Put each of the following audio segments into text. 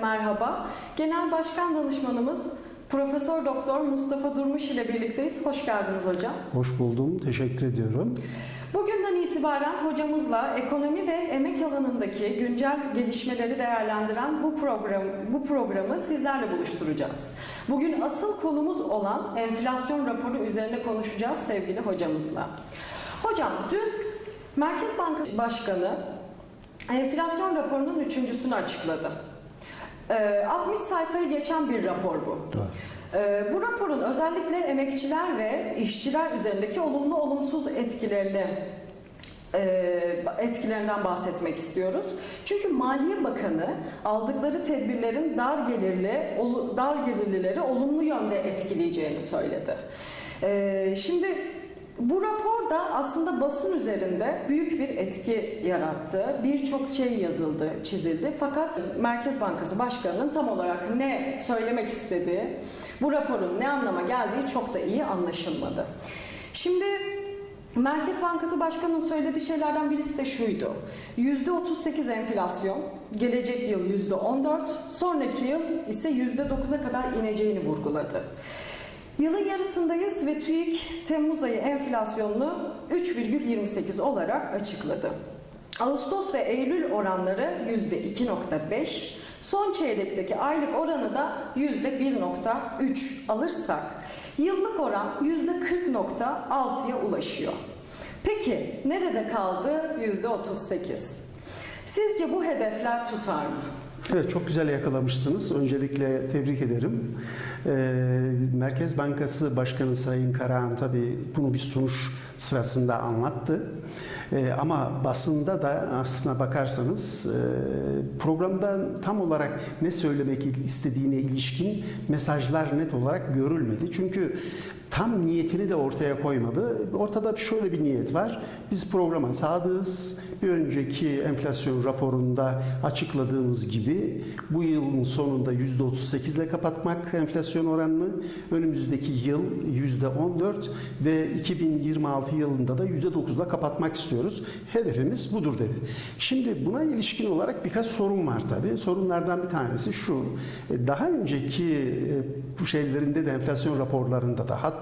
merhaba. Genel Başkan Danışmanımız Profesör Doktor Mustafa Durmuş ile birlikteyiz. Hoş geldiniz hocam. Hoş buldum, teşekkür ediyorum. Bugünden itibaren hocamızla ekonomi ve emek alanındaki güncel gelişmeleri değerlendiren bu program bu programı sizlerle buluşturacağız. Bugün asıl konumuz olan enflasyon raporu üzerine konuşacağız sevgili hocamızla. Hocam dün Merkez Bankası Başkanı enflasyon raporunun üçüncüsünü açıkladı. Ee, 60 sayfayı geçen bir rapor bu. Doğru. Ee, Bu raporun özellikle emekçiler ve işçiler üzerindeki olumlu olumsuz etkilerini e, etkilerinden bahsetmek istiyoruz. Çünkü Maliye Bakanı aldıkları tedbirlerin dar gelirli dar gelirlileri olumlu yönde etkileyeceğini söyledi. Ee, Şimdi bu rapor da aslında basın üzerinde büyük bir etki yarattı. Birçok şey yazıldı, çizildi. Fakat Merkez Bankası Başkanı'nın tam olarak ne söylemek istediği, bu raporun ne anlama geldiği çok da iyi anlaşılmadı. Şimdi Merkez Bankası Başkanı'nın söylediği şeylerden birisi de şuydu. %38 enflasyon, gelecek yıl %14, sonraki yıl ise %9'a kadar ineceğini vurguladı. Yılın yarısındayız ve TÜİK Temmuz ayı enflasyonunu 3,28 olarak açıkladı. Ağustos ve Eylül oranları %2.5, son çeyrekteki aylık oranı da %1.3 alırsak yıllık oran %40.6'ya ulaşıyor. Peki nerede kaldı %38? Sizce bu hedefler tutar mı? Evet, çok güzel yakalamışsınız. Öncelikle tebrik ederim. Ee, Merkez Bankası Başkanı Sayın Karahan tabii bunu bir sunuş sırasında anlattı. Ee, ama basında da aslına bakarsanız e, programda tam olarak ne söylemek istediğine ilişkin mesajlar net olarak görülmedi. Çünkü tam niyetini de ortaya koymadı. Ortada şöyle bir niyet var. Biz programa sadığız. Bir önceki enflasyon raporunda açıkladığımız gibi bu yılın sonunda %38 ile kapatmak enflasyon oranını, önümüzdeki yıl %14 ve 2026 yılında da %9 ile kapatmak istiyoruz. Hedefimiz budur dedi. Şimdi buna ilişkin olarak birkaç sorun var tabii. Sorunlardan bir tanesi şu. Daha önceki e, bu şeylerinde de enflasyon raporlarında da hatta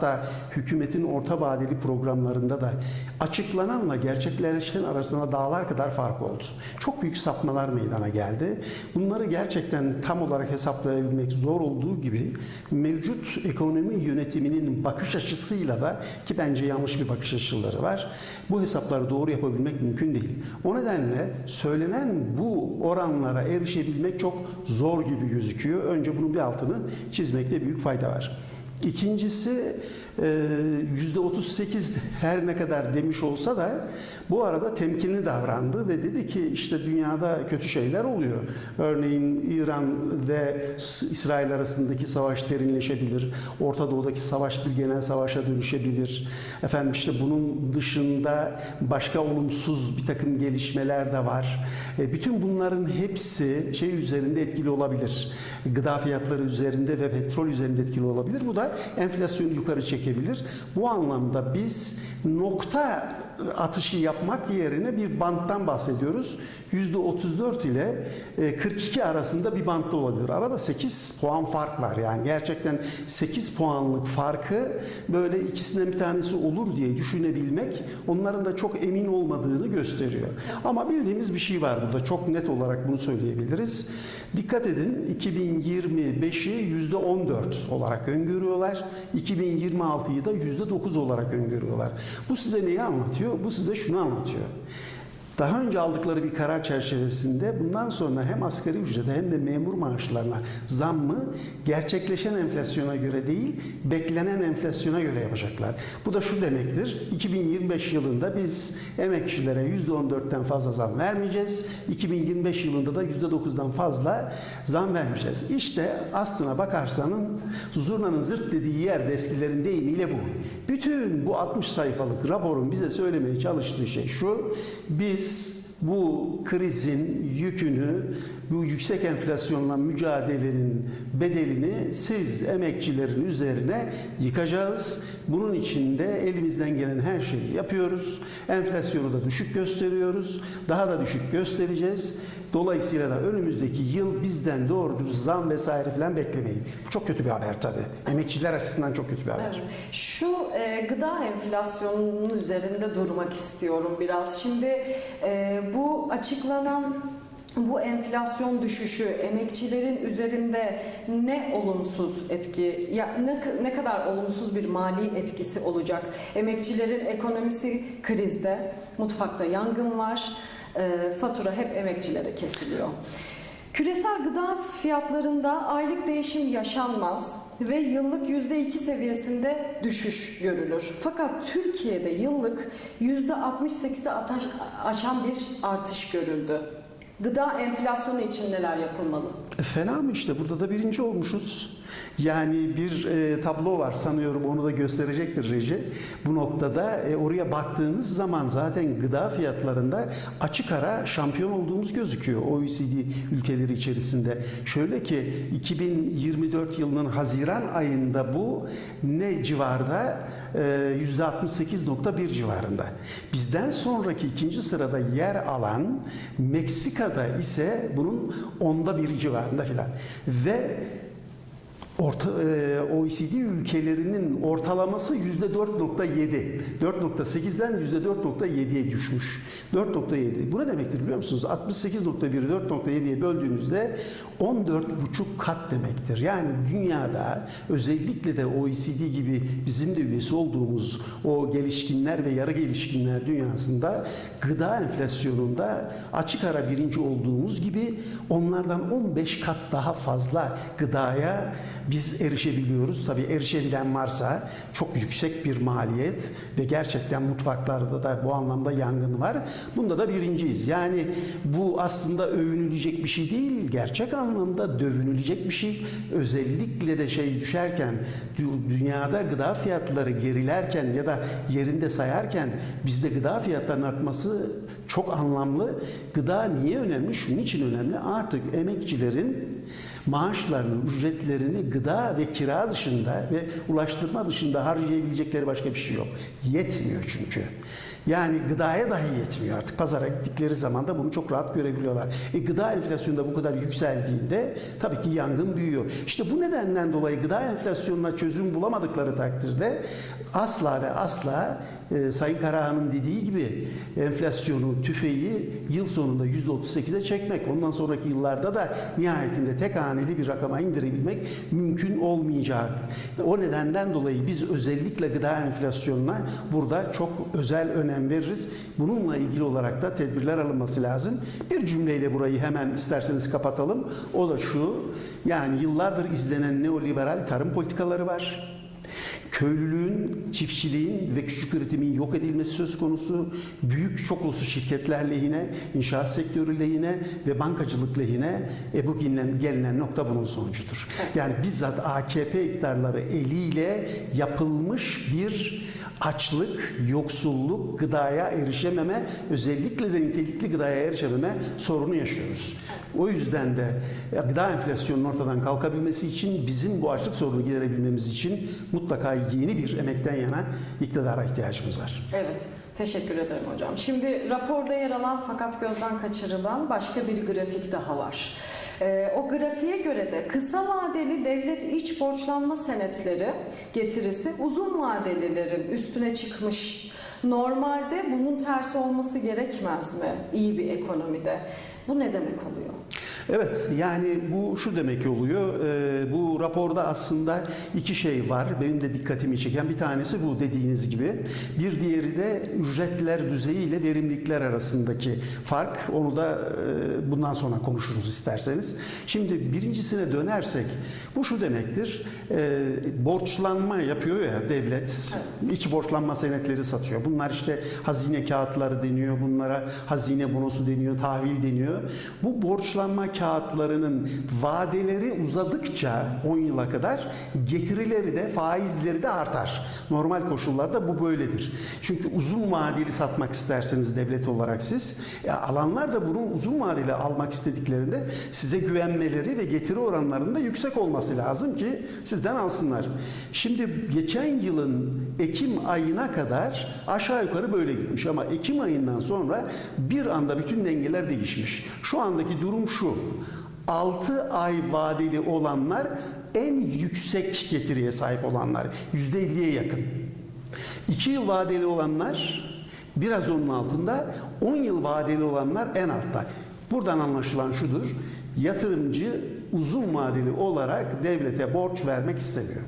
hükümetin orta vadeli programlarında da açıklananla gerçekleşen arasında dağlar kadar fark oldu. Çok büyük sapmalar meydana geldi. Bunları gerçekten tam olarak hesaplayabilmek zor olduğu gibi mevcut ekonomi yönetiminin bakış açısıyla da ki bence yanlış bir bakış açıları var. Bu hesapları doğru yapabilmek mümkün değil. O nedenle söylenen bu oranlara erişebilmek çok zor gibi gözüküyor. Önce bunun bir altını çizmekte büyük fayda var. İkincisi %38 her ne kadar demiş olsa da bu arada temkinli davrandı ve dedi ki işte dünyada kötü şeyler oluyor. Örneğin İran ve İsrail arasındaki savaş derinleşebilir. Orta Doğu'daki savaş bir genel savaşa dönüşebilir. Efendim işte bunun dışında başka olumsuz bir takım gelişmeler de var. E, Bütün bunların hepsi şey üzerinde etkili olabilir. Gıda fiyatları üzerinde ve petrol üzerinde etkili olabilir. Bu da enflasyonu yukarı çekebilir. Bu anlamda biz nokta atışı yapmak yerine bir banttan bahsediyoruz. %34 ile e, 42 arasında bir bantta olabilir. Arada 8 puan fark var. Yani gerçekten 8 puanlık farkı böyle ikisinden bir tanesi olur diye düşünebilmek onların da çok emin olmadığını gösteriyor. Ama bildiğimiz bir şey var burada. Çok net olarak bunu söyleyebiliriz. Dikkat edin 2025'i %14 olarak öngörüyorlar. 2026'yı da %9 olarak öngörüyorlar. Bu size neyi anlatıyor? Bu size şunu anlatıyor. Daha önce aldıkları bir karar çerçevesinde bundan sonra hem asgari ücrete hem de memur maaşlarına zammı gerçekleşen enflasyona göre değil, beklenen enflasyona göre yapacaklar. Bu da şu demektir. 2025 yılında biz emekçilere %14'ten fazla zam vermeyeceğiz. 2025 yılında da %9'dan fazla zam vermeyeceğiz. İşte aslına bakarsanın zurnanın zırt dediği yer de eskilerin deyimiyle bu. Bütün bu 60 sayfalık raporun bize söylemeye çalıştığı şey şu. Biz bu krizin yükünü, bu yüksek enflasyonla mücadelenin bedelini siz emekçilerin üzerine yıkacağız. Bunun için de elimizden gelen her şeyi yapıyoruz. Enflasyonu da düşük gösteriyoruz. Daha da düşük göstereceğiz. Dolayısıyla da önümüzdeki yıl bizden doğrudur zam vesaire falan beklemeyin. Bu çok kötü bir haber tabii. Emekçiler açısından çok kötü bir haber. Evet. Şu e, gıda enflasyonunun üzerinde durmak istiyorum biraz. Şimdi e, bu açıklanan bu enflasyon düşüşü emekçilerin üzerinde ne olumsuz etki, ya ne, ne kadar olumsuz bir mali etkisi olacak? Emekçilerin ekonomisi krizde, mutfakta yangın var, fatura hep emekçilere kesiliyor. Küresel gıda fiyatlarında aylık değişim yaşanmaz ve yıllık %2 seviyesinde düşüş görülür. Fakat Türkiye'de yıllık %68'i ataş- aşan bir artış görüldü. Gıda enflasyonu için neler yapılmalı? E, Fena mı işte burada da birinci olmuşuz. Yani bir e, tablo var sanıyorum onu da gösterecektir reji. Bu noktada e, oraya baktığınız zaman zaten gıda fiyatlarında açık ara şampiyon olduğumuz gözüküyor OECD ülkeleri içerisinde. Şöyle ki 2024 yılının Haziran ayında bu ne civarda? E, %68.1 civarında. Bizden sonraki ikinci sırada yer alan Meksika'da ise bunun onda biri civarında filan. Ve Orta, e, OECD ülkelerinin ortalaması yüzde 4.7. 4.8'den yüzde 4.7'ye düşmüş. 4.7. Bu ne demektir biliyor musunuz? 68.1'i 4.7'ye böldüğünüzde 14,5 kat demektir. Yani dünyada özellikle de OECD gibi bizim de üyesi olduğumuz o gelişkinler ve yarı gelişkinler dünyasında gıda enflasyonunda açık ara birinci olduğumuz gibi onlardan 15 kat daha fazla gıdaya biz erişebiliyoruz. Tabii erişebilen varsa çok yüksek bir maliyet ve gerçekten mutfaklarda da bu anlamda yangın var. Bunda da birinciyiz. Yani bu aslında övünülecek bir şey değil. Gerçek anlamda dövünülecek bir şey. Özellikle de şey düşerken dü- dünyada gıda fiyatları gerilerken ya da yerinde sayarken bizde gıda fiyatlarının artması çok anlamlı. Gıda niye önemli? Şunun için önemli. Artık emekçilerin maaşlarını, ücretlerini gıda ve kira dışında ve ulaştırma dışında harcayabilecekleri başka bir şey yok. Yetmiyor çünkü. Yani gıdaya dahi yetmiyor artık. Pazara gittikleri zaman da bunu çok rahat görebiliyorlar. E, gıda enflasyonu da bu kadar yükseldiğinde tabii ki yangın büyüyor. İşte bu nedenden dolayı gıda enflasyonuna çözüm bulamadıkları takdirde asla ve asla e, Sayın Karahan'ın dediği gibi enflasyonu, tüfeği yıl sonunda %38'e çekmek, ondan sonraki yıllarda da nihayetinde tek haneli bir rakama indirebilmek mümkün olmayacak. O nedenden dolayı biz özellikle gıda enflasyonuna burada çok özel önem veririz. Bununla ilgili olarak da tedbirler alınması lazım. Bir cümleyle burayı hemen isterseniz kapatalım. O da şu, yani yıllardır izlenen neoliberal tarım politikaları var. Köylülüğün, çiftçiliğin ve küçük üretimin yok edilmesi söz konusu. Büyük çok uluslu şirketler lehine, inşaat sektörü lehine ve bankacılık lehine e bu gelinen, gelinen nokta bunun sonucudur. Yani bizzat AKP iktidarları eliyle yapılmış bir açlık, yoksulluk, gıdaya erişememe, özellikle de nitelikli gıdaya erişememe sorunu yaşıyoruz. O yüzden de gıda enflasyonunun ortadan kalkabilmesi için bizim bu açlık sorunu giderebilmemiz için mutlaka yeni bir emekten yana iktidara ihtiyacımız var. Evet, teşekkür ederim hocam. Şimdi raporda yer alan fakat gözden kaçırılan başka bir grafik daha var. Ee, o grafiğe göre de kısa vadeli devlet iç borçlanma senetleri getirisi uzun vadelilerin üstüne çıkmış. Normalde bunun tersi olması gerekmez mi iyi bir ekonomide? Bu ne demek oluyor? Evet yani bu şu demek oluyor. e, bu raporda aslında iki şey var. Benim de dikkatimi çeken bir tanesi bu dediğiniz gibi. Bir diğeri de ücretler düzeyi ile verimlilikler arasındaki fark. Onu da e, bundan sonra konuşuruz isterseniz. Şimdi birincisine dönersek bu şu demektir. E, borçlanma yapıyor ya devlet. iç borçlanma senetleri satıyor. Bunlar işte hazine kağıtları deniyor. Bunlara hazine bonosu deniyor, tahvil deniyor. Bu borçlanma kağıtlarının vadeleri uzadıkça 10 yıla kadar getirileri de faizleri de artar. Normal koşullarda bu böyledir. Çünkü uzun vadeli satmak isterseniz devlet olarak siz e, alanlar da bunu uzun vadeli almak istediklerinde size güvenmeleri ve getiri oranlarının da yüksek olması lazım ki sizden alsınlar. Şimdi geçen yılın Ekim ayına kadar aşağı yukarı böyle gitmiş ama Ekim ayından sonra bir anda bütün dengeler değişmiş. Şu andaki durum şu. 6 ay vadeli olanlar en yüksek getiriye sahip olanlar. %50'ye yakın. 2 yıl vadeli olanlar biraz onun altında, 10 yıl vadeli olanlar en altta. Buradan anlaşılan şudur. Yatırımcı uzun vadeli olarak devlete borç vermek istemiyor.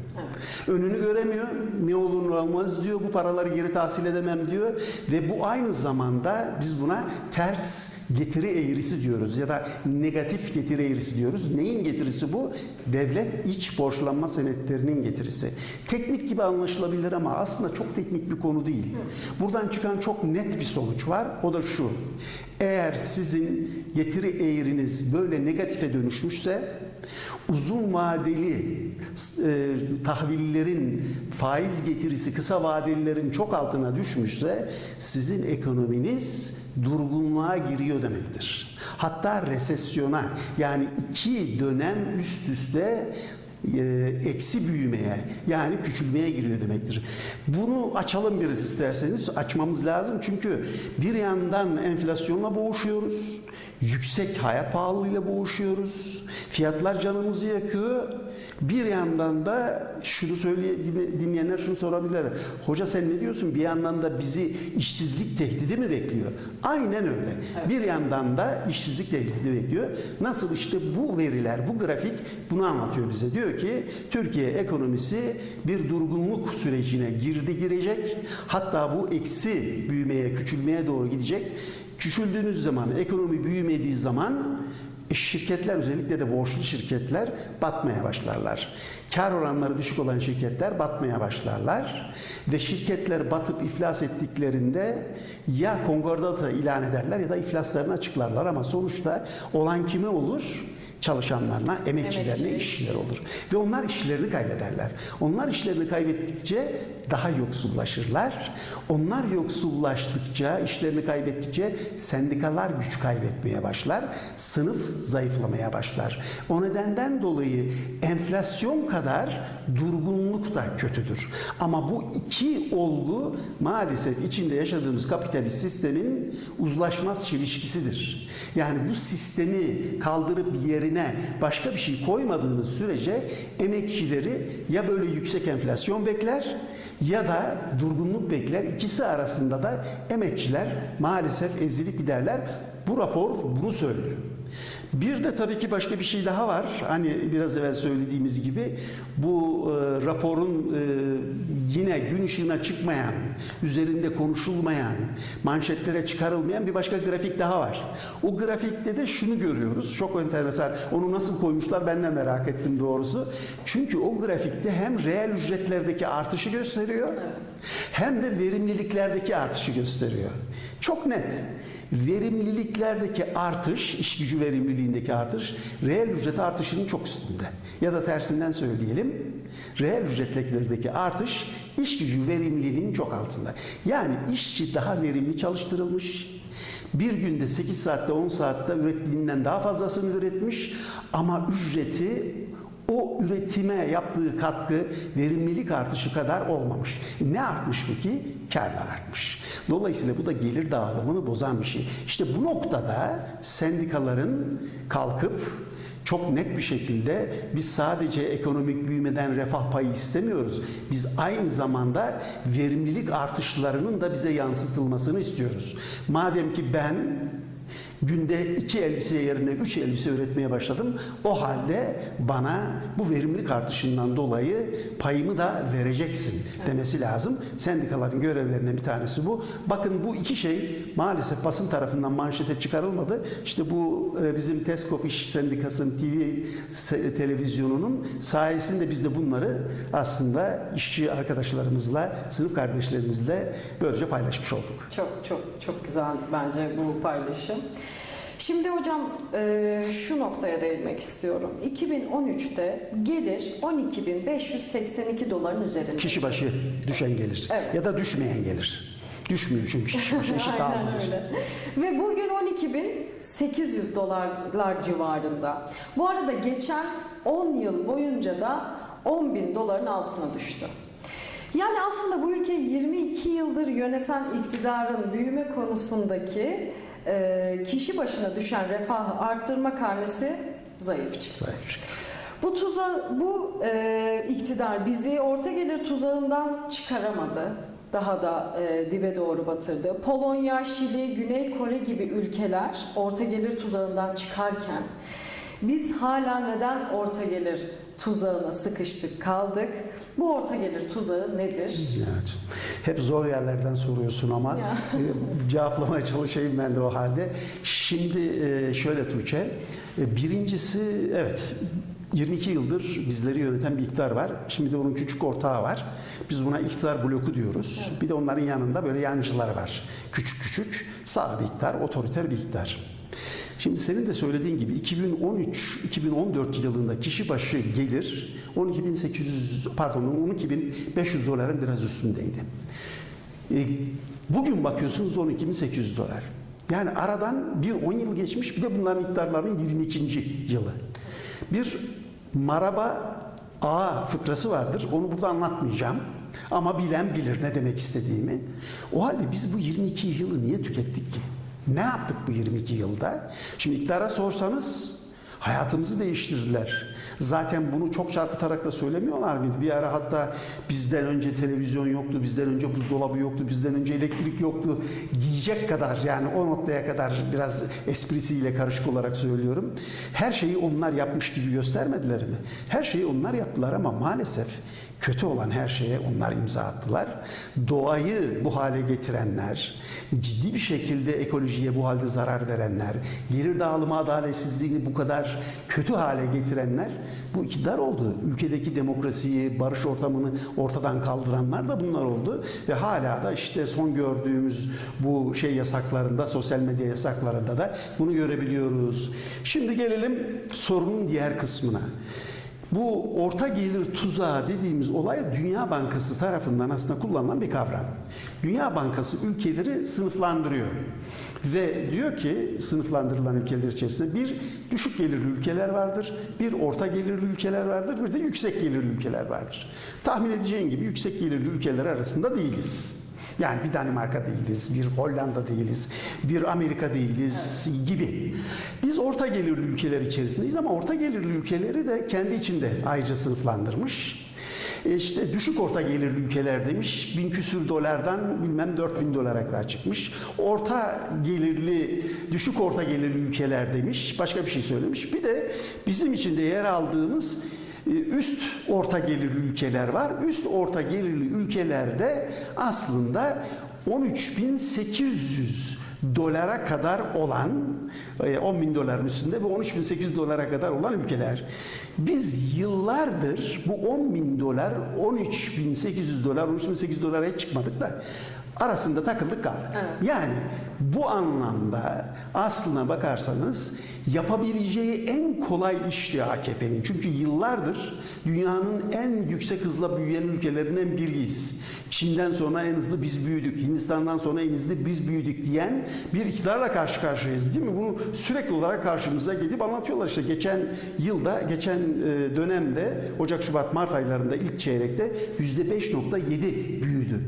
Önünü göremiyor. Ne olur ne olmaz diyor. Bu paraları geri tahsil edemem diyor. Ve bu aynı zamanda biz buna ters getiri eğrisi diyoruz ya da negatif getiri eğrisi diyoruz. Neyin getirisi bu? Devlet iç borçlanma senetlerinin getirisi. Teknik gibi anlaşılabilir ama aslında çok teknik bir konu değil. Buradan çıkan çok net bir sonuç var. O da şu. Eğer sizin getiri eğriniz böyle negatife dönüşmüşse uzun vadeli e, tahvillerin faiz getirisi kısa vadelilerin çok altına düşmüşse sizin ekonominiz durgunluğa giriyor demektir. Hatta resesyona yani iki dönem üst üste e, eksi büyümeye yani küçülmeye giriyor demektir. Bunu açalım biraz isterseniz açmamız lazım çünkü bir yandan enflasyonla boğuşuyoruz. Yüksek hayat pahalılığıyla boğuşuyoruz. Fiyatlar canımızı yakıyor. Bir yandan da şunu söyleye dinleyenler şunu sorabilirler. Hoca sen ne diyorsun? Bir yandan da bizi işsizlik tehdidi mi bekliyor? Aynen öyle. Bir yandan da işsizlik tehdidi bekliyor. Nasıl işte bu veriler, bu grafik bunu anlatıyor bize. Diyor ki Türkiye ekonomisi bir durgunluk sürecine girdi girecek. Hatta bu eksi büyümeye, küçülmeye doğru gidecek. Küçüldüğünüz zaman, ekonomi büyümediği zaman e, şirketler özellikle de borçlu şirketler batmaya başlarlar. Kar oranları düşük olan şirketler batmaya başlarlar ve şirketler batıp iflas ettiklerinde ya kongordata ilan ederler ya da iflaslarını açıklarlar ama sonuçta olan kime olur? Çalışanlarına, emekçilerine Emekçiler. işçiler olur. Ve onlar işlerini kaybederler. Onlar işlerini kaybettikçe daha yoksullaşırlar. Onlar yoksullaştıkça, işlerini kaybettikçe sendikalar güç kaybetmeye başlar. Sınıf zayıflamaya başlar. O nedenden dolayı enflasyon kadar durgunluk da kötüdür. Ama bu iki olgu maalesef içinde yaşadığımız kapitalist sistemin uzlaşmaz çelişkisidir. Yani bu sistemi kaldırıp yerine başka bir şey koymadığınız sürece emekçileri ya böyle yüksek enflasyon bekler ya da durgunluk bekler. İkisi arasında da emekçiler maalesef ezilip giderler. Bu rapor bunu söylüyor. Bir de tabii ki başka bir şey daha var. Hani biraz evvel söylediğimiz gibi bu e, raporun e, yine gün ışığına çıkmayan, üzerinde konuşulmayan, manşetlere çıkarılmayan bir başka grafik daha var. O grafikte de şunu görüyoruz. Çok enteresan. Onu nasıl koymuşlar ben de merak ettim doğrusu. Çünkü o grafikte hem reel ücretlerdeki artışı gösteriyor hem de verimliliklerdeki artışı gösteriyor. Çok net verimliliklerdeki artış, iş gücü verimliliğindeki artış, reel ücret artışının çok üstünde. Ya da tersinden söyleyelim, reel ücretlerdeki artış, iş gücü verimliliğinin çok altında. Yani işçi daha verimli çalıştırılmış, bir günde 8 saatte 10 saatte ürettiğinden daha fazlasını üretmiş ama ücreti o üretime yaptığı katkı verimlilik artışı kadar olmamış. Ne artmış peki? Karlar artmış. Dolayısıyla bu da gelir dağılımını bozan bir şey. İşte bu noktada sendikaların kalkıp çok net bir şekilde biz sadece ekonomik büyümeden refah payı istemiyoruz. Biz aynı zamanda verimlilik artışlarının da bize yansıtılmasını istiyoruz. Madem ki ben günde iki elbise yerine üç elbise üretmeye başladım. O halde bana bu verimlilik artışından dolayı payımı da vereceksin demesi lazım. Sendikaların görevlerinden bir tanesi bu. Bakın bu iki şey maalesef basın tarafından manşete çıkarılmadı. İşte bu e, bizim Teskop İş Sendikası'nın TV televizyonunun sayesinde biz de bunları aslında işçi arkadaşlarımızla, sınıf kardeşlerimizle böylece paylaşmış olduk. Çok çok çok güzel bence bu paylaşım. Şimdi hocam e, şu noktaya değinmek istiyorum. 2013'te gelir 12.582 doların üzerinde. Kişi başı düşen gelir. Evet. Ya da düşmeyen gelir. Düşmüyor çünkü kişi başı eşit öyle. Ve bugün 12.800 dolarlar civarında. Bu arada geçen 10 yıl boyunca da 10.000 doların altına düştü. Yani aslında bu ülkeyi 22 yıldır yöneten iktidarın büyüme konusundaki e, kişi başına düşen refahı arttırma karnesi zayıf çıktı. Zayıf. Bu tuza, bu e, iktidar bizi orta gelir tuzağından çıkaramadı. Daha da e, dibe doğru batırdı. Polonya, Şili, Güney Kore gibi ülkeler orta gelir tuzağından çıkarken biz hala neden orta gelir tuzağına sıkıştık kaldık? Bu orta gelir tuzağı nedir? Evet. Hep zor yerlerden soruyorsun ama Ya. e, cevaplamaya çalışayım ben de o halde. Şimdi e, şöyle Tuğçe, e, birincisi evet 22 yıldır bizleri yöneten bir iktidar var. Şimdi de onun küçük ortağı var. Biz buna iktidar bloku diyoruz. Bir de onların yanında böyle yancılar var. Küçük küçük sağ bir iktidar, otoriter bir iktidar. Şimdi senin de söylediğin gibi 2013-2014 yılında kişi başı gelir 12.800 pardon 12.500 doların biraz üstündeydi. E, bugün bakıyorsunuz 12.800 dolar. Yani aradan bir 10 yıl geçmiş bir de bunların iktidarlarının 22. yılı. Bir maraba A fıkrası vardır. Onu burada anlatmayacağım. Ama bilen bilir ne demek istediğimi. O halde biz bu 22 yılı niye tükettik ki? Ne yaptık bu 22 yılda? Şimdi iktidara sorsanız hayatımızı değiştirdiler. Zaten bunu çok çarpıtarak da söylemiyorlar mıydı? Bir ara hatta bizden önce televizyon yoktu, bizden önce buzdolabı yoktu, bizden önce elektrik yoktu diyecek kadar yani o noktaya kadar biraz esprisiyle karışık olarak söylüyorum. Her şeyi onlar yapmış gibi göstermediler mi? Her şeyi onlar yaptılar ama maalesef kötü olan her şeye onlar imza attılar. Doğayı bu hale getirenler, ciddi bir şekilde ekolojiye bu halde zarar verenler, gelir dağılımı adaletsizliğini bu kadar kötü hale getirenler bu iktidar oldu. Ülkedeki demokrasiyi, barış ortamını ortadan kaldıranlar da bunlar oldu ve hala da işte son gördüğümüz bu şey yasaklarında, sosyal medya yasaklarında da bunu görebiliyoruz. Şimdi gelelim sorunun diğer kısmına. Bu orta gelir tuzağı dediğimiz olay Dünya Bankası tarafından aslında kullanılan bir kavram. Dünya Bankası ülkeleri sınıflandırıyor. Ve diyor ki sınıflandırılan ülkeler içerisinde bir düşük gelirli ülkeler vardır, bir orta gelirli ülkeler vardır, bir de yüksek gelirli ülkeler vardır. Tahmin edeceğin gibi yüksek gelirli ülkeler arasında değiliz. Yani bir Danimarka değiliz, bir Hollanda değiliz, bir Amerika değiliz gibi. Biz orta gelirli ülkeler içerisindeyiz ama orta gelirli ülkeleri de kendi içinde ayrıca sınıflandırmış. E İşte düşük orta gelirli ülkeler demiş, bin küsür dolardan bilmem 4000 dolara kadar çıkmış. Orta gelirli, düşük orta gelirli ülkeler demiş, başka bir şey söylemiş. Bir de bizim içinde yer aldığımız üst orta gelirli ülkeler var. Üst orta gelirli ülkelerde aslında 13.800 dolara kadar olan, e, 10 bin doların üstünde ve 13.800 dolara kadar olan ülkeler. Biz yıllardır bu 10 bin dolar, 13.800 dolar, 13.800 dolara hiç çıkmadık da arasında takıldık kaldık. Evet. Yani bu anlamda aslına bakarsanız yapabileceği en kolay işti AKP'nin. Çünkü yıllardır dünyanın en yüksek hızla büyüyen ülkelerinden biriyiz. Çin'den sonra en hızlı biz büyüdük. Hindistan'dan sonra en hızlı biz büyüdük diyen bir iktidarla karşı karşıyayız değil mi? Bunu sürekli olarak karşımıza gelip anlatıyorlar. İşte geçen yılda, geçen e, dönemde Ocak, Şubat, Mart aylarında ilk çeyrekte %5.7 büyüdü.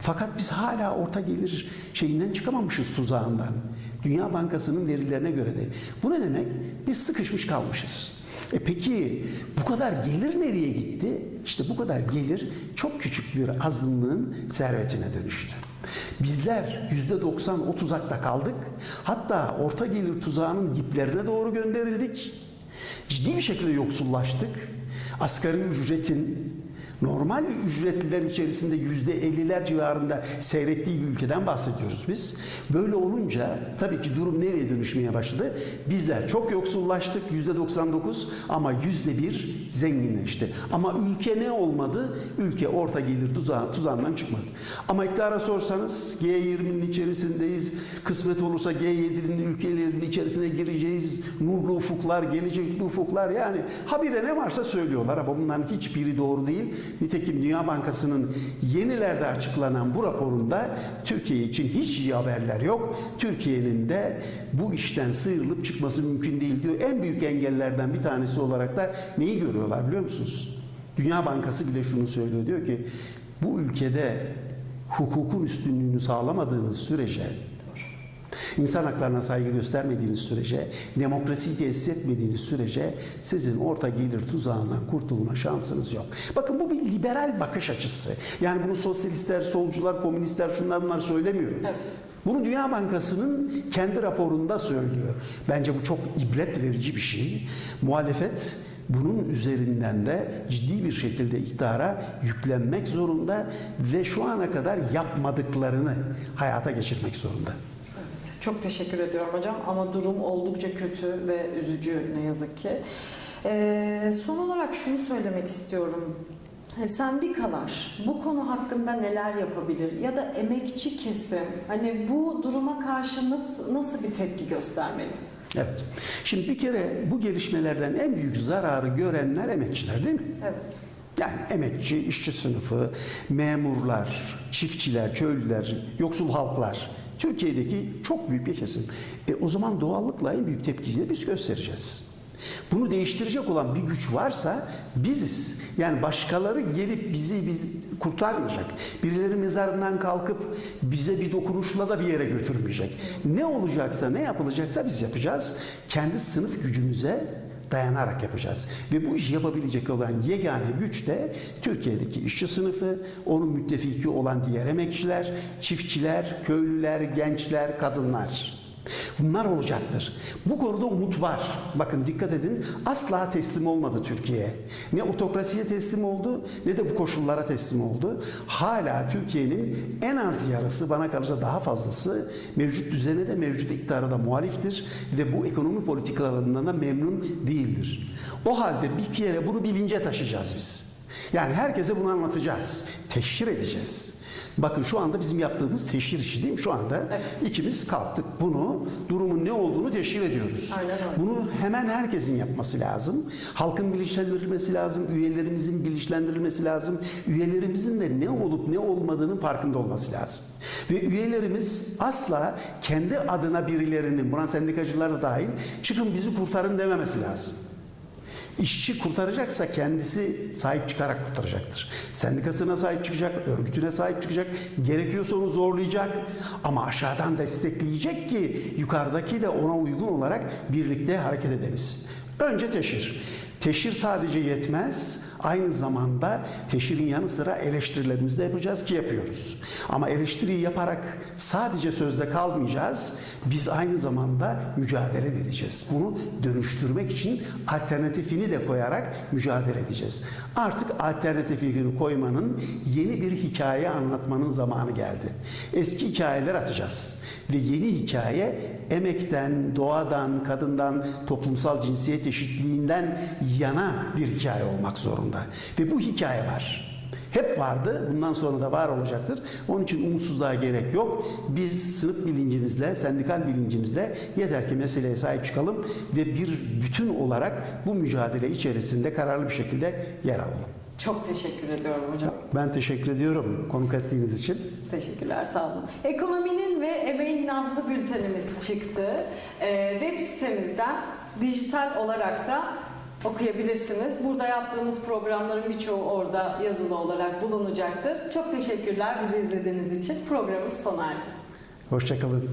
Fakat biz hala orta gelir şeyinden çıkamamışız tuzağından. Dünya Bankası'nın verilerine göre de. Bu ne demek? Biz sıkışmış kalmışız. E peki bu kadar gelir nereye gitti? İşte bu kadar gelir çok küçük bir azınlığın servetine dönüştü. Bizler %90 o tuzakta kaldık. Hatta orta gelir tuzağının diplerine doğru gönderildik. Ciddi bir şekilde yoksullaştık. Asgari ücretin normal ücretliler içerisinde yüzde 50'ler civarında seyrettiği bir ülkeden bahsediyoruz biz. Böyle olunca tabii ki durum nereye dönüşmeye başladı? Bizler çok yoksullaştık yüzde 99 ama yüzde bir zenginleşti. Ama ülke ne olmadı? Ülke orta gelir tuzağı, tuzağından çıkmadı. Ama iktidara sorsanız G20'nin içerisindeyiz. Kısmet olursa G7'nin ülkelerinin içerisine gireceğiz. Nurlu ufuklar, gelecekli ufuklar yani habire ne varsa söylüyorlar ama bunların hiçbiri doğru değil. Nitekim Dünya Bankası'nın yenilerde açıklanan bu raporunda Türkiye için hiç iyi haberler yok. Türkiye'nin de bu işten sıyrılıp çıkması mümkün değil diyor. En büyük engellerden bir tanesi olarak da neyi görüyorlar biliyor musunuz? Dünya Bankası bile şunu söylüyor diyor ki bu ülkede hukukun üstünlüğünü sağlamadığınız sürece İnsan haklarına saygı göstermediğiniz sürece, demokrasiyi tesis etmediğiniz sürece sizin orta gelir tuzağından kurtulma şansınız yok. Bakın bu bir liberal bakış açısı. Yani bunu sosyalistler, solcular, komünistler şunlar bunlar söylemiyor. Evet. Bunu Dünya Bankası'nın kendi raporunda söylüyor. Bence bu çok ibret verici bir şey. Muhalefet bunun üzerinden de ciddi bir şekilde iktidara yüklenmek zorunda ve şu ana kadar yapmadıklarını hayata geçirmek zorunda. Çok teşekkür ediyorum hocam ama durum oldukça kötü ve üzücü ne yazık ki. Ee, son olarak şunu söylemek istiyorum. E, Sendikalar bu konu hakkında neler yapabilir ya da emekçi kesim hani bu duruma karşı nasıl bir tepki göstermeli? Evet. Şimdi bir kere bu gelişmelerden en büyük zararı görenler emekçiler değil mi? Evet. Yani emekçi, işçi sınıfı, memurlar, çiftçiler, köylüler, yoksul halklar. Türkiye'deki çok büyük bir kesim. E o zaman doğallıkla en büyük tepkiyi biz göstereceğiz. Bunu değiştirecek olan bir güç varsa biziz. Yani başkaları gelip bizi biz kurtarmayacak. Birileri mezarından kalkıp bize bir dokunuşla da bir yere götürmeyecek. Ne olacaksa, ne yapılacaksa biz yapacağız. Kendi sınıf gücümüze dayanarak yapacağız. Ve bu işi yapabilecek olan yegane güç de Türkiye'deki işçi sınıfı, onun müttefiki olan diğer emekçiler, çiftçiler, köylüler, gençler, kadınlar. Bunlar olacaktır. Bu konuda umut var. Bakın dikkat edin asla teslim olmadı Türkiye. Ne otokrasiye teslim oldu ne de bu koşullara teslim oldu. Hala Türkiye'nin en az yarısı bana kalırsa daha fazlası mevcut düzene de mevcut iktidara da muhaliftir ve bu ekonomi politikalarından da memnun değildir. O halde bir kere bunu bilince taşıyacağız biz. Yani herkese bunu anlatacağız. Teşhir edeceğiz. Bakın şu anda bizim yaptığımız teşhir işi değil mi? Şu anda Evet. ikimiz kalktık bunu, durumun ne olduğunu teşhir ediyoruz. Aynen öyle. Bunu hemen herkesin yapması lazım. Halkın bilinçlendirilmesi lazım, üyelerimizin bilinçlendirilmesi lazım. Üyelerimizin de ne olup ne olmadığının farkında olması lazım. Ve üyelerimiz asla kendi adına birilerinin, buna sendikacılar da dahil, çıkın bizi kurtarın dememesi lazım. İşçi kurtaracaksa kendisi sahip çıkarak kurtaracaktır. Sendikasına sahip çıkacak, örgütüne sahip çıkacak, gerekiyorsa onu zorlayacak ama aşağıdan destekleyecek ki yukarıdaki de ona uygun olarak birlikte hareket edebilsin. Önce teşhir. Teşhir sadece yetmez. Aynı zamanda teşhirin yanı sıra eleştirilerimizi de yapacağız ki yapıyoruz. Ama eleştiriyi yaparak sadece sözde kalmayacağız. Biz aynı zamanda mücadele de edeceğiz. Bunu dönüştürmek için alternatifini de koyarak mücadele edeceğiz. Artık alternatifini koymanın yeni bir hikaye anlatmanın zamanı geldi. Eski hikayeler atacağız. Ve yeni hikaye emekten, doğadan, kadından, toplumsal cinsiyet eşitliğinden yana bir hikaye olmak zorunda. Ve bu hikaye var. Hep vardı, bundan sonra da var olacaktır. Onun için umutsuzluğa gerek yok. Biz sınıf bilincimizle, sendikal bilincimizle yeter ki meseleye sahip çıkalım ve bir bütün olarak bu mücadele içerisinde kararlı bir şekilde yer alalım. Çok teşekkür ediyorum hocam. Ben teşekkür ediyorum konuk ettiğiniz için. Teşekkürler, sağ olun. Ekonominin ve emeğin nabzı bültenimiz çıktı. Ee, web sitemizden dijital olarak da okuyabilirsiniz. Burada yaptığımız programların birçoğu orada yazılı olarak bulunacaktır. Çok teşekkürler bizi izlediğiniz için. Programımız sona erdi. Hoşçakalın.